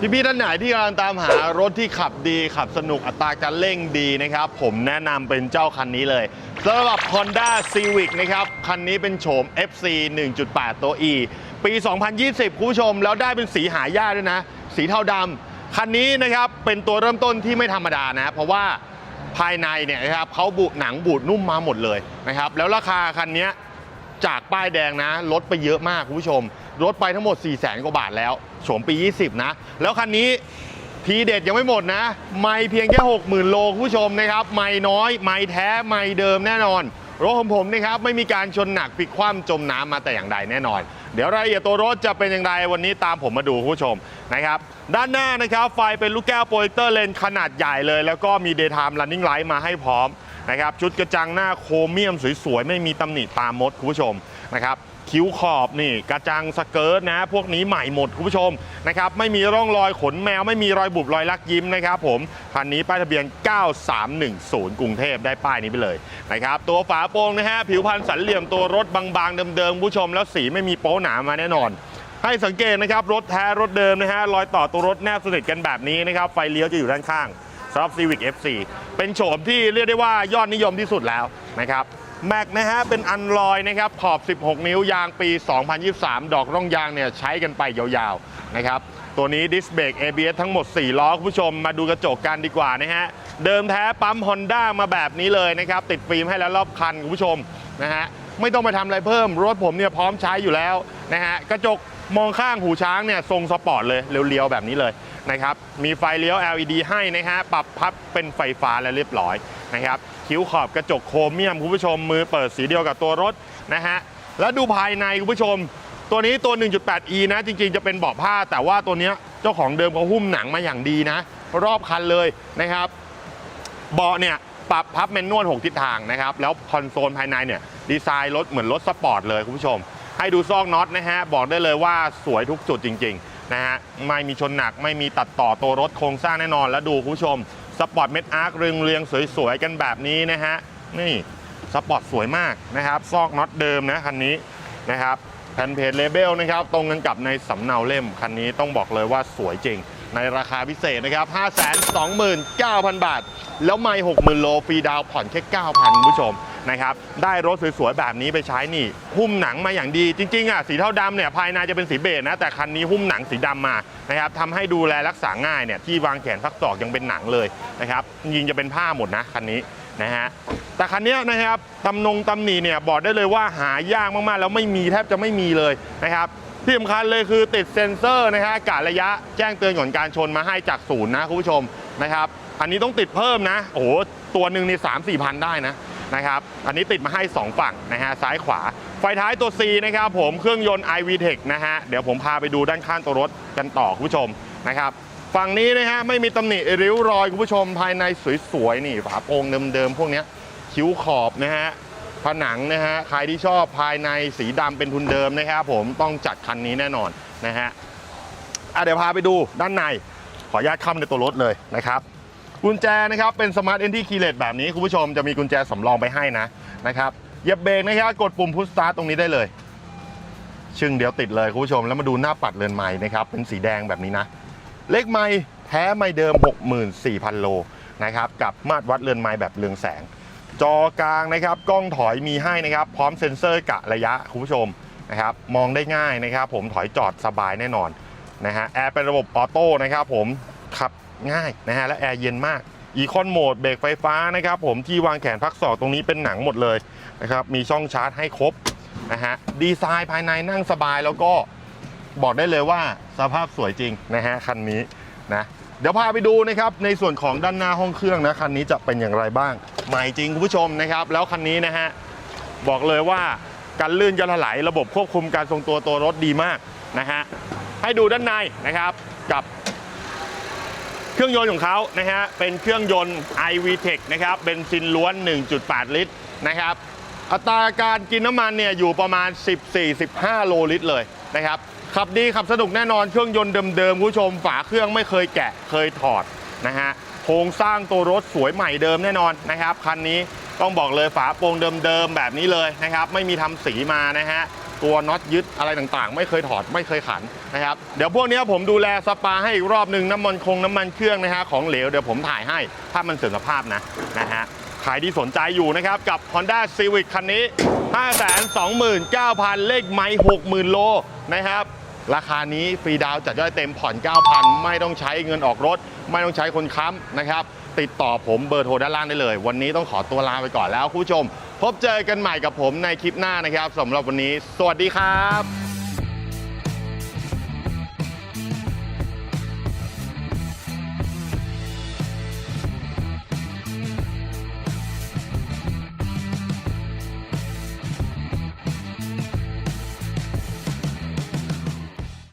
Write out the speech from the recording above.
พี่ๆท่านไหนที่กำลังตามหารถที่ขับดีขับสนุกอัตราการเร่งดีนะครับ ผมแนะนำเป็นเจ้าคันนี้เลยสำหรับ Honda Civic นะครับ คันนี้เป็นโฉม FC 1.8 ตัว E ปี 2020 คุณผู้ชม แล้วได้เป็นสีหายากด้วยนะ สีเทาดำคันนี้นะครับเป็นตัวเริ่มต้นที่ไม่ธรรมดานะ เพราะว่าภายในเนี่ยนะครับเขาบุหนังบูดนุ่มมาหมดเลยนะครับแล้วราคาคันนี้จากป้ายแดงนะลดไปเยอะมากคุณผู้ชมลดไปทั้งหมด 4 0 0แสนกว่าบาทแล้ว โฉมปี 20 นะ แล้วคันนี้ทีเด็ดยังไม่หมดนะ ไม่เพียงแค่60,000 โลคุณผู้ชมนะครับ ไม่น้อย ไม่แท้ ไม่เดิมแน่นอน รถของผมนะครับไม่มีการชนหนักพลิกคว่ำจมน้ำมาแต่อย่างใดแน่นอน เดี๋ยวรายละเอียดตัวรถจะเป็นอย่างไรวันนี้ตามผมมาดูคุณผู้ชมนะครับด้านหน้านะครับไฟเป็นลูกแก้วโปรเจคเตอร์เลนขนาดใหญ่เลย แล้วก็มี daytime running light มาให้พร้อม นะครับชุดกระจังหน้าโครเมียมสวยๆ ไม่มีตำหนิตามมดคุณผู้ชมนะครับคิ้วขอบนี่กระจังสเกิร์ตนะพวกนี้ใหม่หมดคุณผู้ชมนะครับไม่มีร่องรอยขนแมว ไม่มีรอยบุบรอยลักยิ้มนะครับผมคันนี้ป้ายทะเบียน 9310 กรุงเทพได้ป้ายนี้ไปเลยนะครับตัวฝาโปร่งนะฮะผิวพรรณสันเหลี่ยมตัวรถบางๆ เดิมๆคุณผู้ชม แล้วสีไม่มีโป๊หนามาแน่นอนให้สังเกตนะครับ รถแท้รถเดิมนะฮะรอยต่อตัวรถแนบสนิทกันแบบนี้นะครับ ไฟเลี้ยวจะอยู่ด้านข้าง สำหรับ Civic FC เป็นโฉมที่เรียกได้ว่ายอดนิยมที่สุดแล้วนะครับแม็กนะฮะเป็นอันลอยนะครับขอบ 16 นิ้วยางปี 2023 ดอกร่องยางเนี่ยใช้กันไปยาวๆนะครับตัวนี้ดิสเบรก ABS ทั้งหมด 4 ล้อคุณผู้ชมมาดูกระจกกันดีกว่านะฮะเดิมแท้ปั๊ม Honda มาแบบนี้เลยนะครับติดฟิล์มให้แล้วรอบคันคุณผู้ชมนะฮะไม่ต้องไปทำอะไรเพิ่มรถผมเนี่ยพร้อมใช้อยู่แล้วนะฮะกระจก มองข้างหูช้างเนี่ยทรงสปอร์ตเลยเรียวๆแบบนี้เลยนะครับมีไฟเลี้ยว LED ให้นะฮะปรับพับเป็นไฟฟ้าแล้วเรียบร้อยนะครับคิ้วขอบกระจกโครเมียมคุณผู้ชมมือเปิดสีเดียวกับตัวรถนะฮะแล้วดูภายในคุณผู้ชม ตัวนี้ตัว 1.8e นะ จริงๆจะเป็นเบาะผ้า แต่ว่าตัวเนี้ยเจ้าของเดิมเขาหุ้มหนังมาอย่างดีนะ รอบคันเลยนะครับเบาะเนี่ยปรับพับเมนนวล6ทิศทางนะครับแล้วคอนโซลภายในเนี่ยดีไซน์รถเหมือนรถสปอร์ตเลยคุณผู้ชม ให้ดูซอกน็อตนะฮะบอกได้เลยว่าสวยทุกจุดจริงๆนะฮะไม่มีชนหนักไม่มีตัดต่อตัวรถโครงสร้างแน่นอน แล้วดูคุณผู้ชมสปอร์ตเม็ดอาร์คเรียงเรียงสวยๆกันแบบนี้นะฮะนี่สปอร์ตสวยมากนะครับซอกน็อตเดิมนะคันนี้นะครับแผ่นเพจเลเบลนะครับตรงกันกับในสำเนาเล่มคันนี้ต้องบอกเลยว่าสวยจริง ในราคาพิเศษนะครับ 529,000 บาท แล้วไม่60,000 โลฟรีดาวผ่อนแค่ 9,000คุณผู้ชม นะครับได้รถสวยๆแบบนี้ไปใช้นี่ หุ้มหนังมาอย่างดีจริงๆอะสีเทาดำเนี่ยภายในจะเป็นสีเบจนะแต่คันนี้หุ้มหนังสีดำมานะครับทำให้ดูแลรักษาง่ายเนี่ยที่วางแขนพักศอกยังเป็นหนังเลยนะครับยิงจะเป็นผ้าหมดนะคันนี้นะฮะแต่คันเนี้ยนะครับตำนงตำหนีเนี่ยบอกได้เลยว่าหายากมากๆ แล้วไม่มีแทบจะไม่มีเลยนะครับที่สำคัญเลยคือติดเซ็นเซอร์นะฮะกะระยะแจ้งเตือนก่อนการชนมาให้จากศูนย์นะคุณผู้ชมนะครับอันนี้ต้องติดเพิ่มนะโอ้โหตัวหนึ่งนี่สามสี่พันได้นะ นะครับอันนี้ติดมาให้ 2 ฝั่งนะฮะซ้ายขวา ไฟท้ายตัว C นะครับผมเครื่องยนต์ iVTEC นะฮะเดี๋ยวผมพาไปดูด้านข้างตัวรถกันต่อคุณผู้ชมนะครับฝั่งนี้นะฮะไม่มีตำหนิริ้วรอยคุณผู้ชมภายในสวยๆนี่ฝาโปร่งเดิมๆพวกนี้คิ้วขอบนะฮะผนังนะฮะใครที่ชอบภายในสีดำเป็นทุนเดิมนะครับผมต้องจัดคันนี้แน่นอนนะฮะอะเดี๋ยวพาไปดูด้านในขออนุญาตเข้าในตัวรถเลยนะครับ กุญแจนะครับเป็นสมาร์ทเอนที่คีเลสแบบนี้คุณผู้ชมจะมีกุญแจสำรองไปให้นะนะครับเหยียบเบรกนะครับกดปุ่มพุชสตาร์ตรงนี้ได้เลย ชึ่งเดียวติดเลยคุณผู้ชมแล้วมาดูหน้าปัดเรือนไม้นะครับเป็นสีแดงแบบนี้นะ เลขไม้แท้ไม้เดิม 64,000 โลนะครับกับมาตรวัดเรือนไม้แบบเรืองแสง จอกลางนะครับกล้องถอยมีให้นะครับ พร้อมเซ็นเซอร์กะระยะคุณผู้ชมนะครับมองได้ง่ายนะครับ ผมถอยจอดสบายแน่นอนนะฮะแอร์เป็นระบบออโต้นะครับผมขับ ง่ายนะฮะและแอร์เย็นมากอีคอนโหมดเบรกไฟฟ้านะครับผมที่วางแขนพักศอกตรงนี้เป็นหนังหมดเลยนะครับมีช่องชาร์จให้ครบนะฮะดีไซน์ภายในนั่งสบายแล้วก็บอกได้เลยว่าสภาพสวยจริงนะฮะคันนี้นะเดี๋ยวพาไปดูนะครับในส่วนของด้านหน้าห้องเครื่องนะคันนี้จะเป็นอย่างไรบ้าง ใหม่จริงคุณผู้ชมนะครับ แล้วคันนี้นะฮะบอกเลยว่าการลื่นจะถลายระบบควบคุมการทรงตัวตัวรถดีมากนะฮะให้ดูด้านในนะครับกับ เครื่องยนต์ของเขานะฮะเป็นเครื่องยนต์ iVTEC นะครับเบนซินล้วน 1.8 ลิตรนะครับอัตราการกินน้ำมันเนี่ยอยู่ประมาณ 14-15 โลลิตรเลยนะครับขับดีขับสนุกแน่นอนเครื่องยนต์เดิมๆคุณผู้ชมฝาเครื่องไม่เคยแกะเคยถอดนะฮะโครงสร้างตัวรถสวยใหม่เดิมแน่นอนนะครับคันนี้ต้องบอกเลยฝาโปร่งเดิมๆแบบนี้เลยนะครับไม่มีทำสีมานะฮะ ตัวน็อตยึดอะไรต่างๆ ไม่เคยถอดไม่เคยขันนะครับเดี๋ยวพวกนี้ผมดูแลสปาให้อีกรอบหนึ่งน้ำมันคงน้ำมันเครื่องนะฮะของเหลวเดี๋ยวผมถ่ายให้ถ้ามันเสื่อมสภาพนะนะฮะใครที่สนใจอยู่นะครับกับ Honda Civic คันนี้ 529,000 เลขไม้60,000 โลนะครับราคานี้ฟรีดาวจัดย่อยเต็มผ่อน 9,000 ไม่ต้องใช้เงินออกรถ ไม่ต้องใช้คนค้ำนะครับ ติดต่อผมเบอร์โทรด้านล่างได้เลย วันนี้ต้องขอตัวลาไปก่อนแล้วคุณผู้ชม พบเจอกันใหม่กับผมในคลิปหน้านะครับสำหรับวันนี้ สวัสดีครับ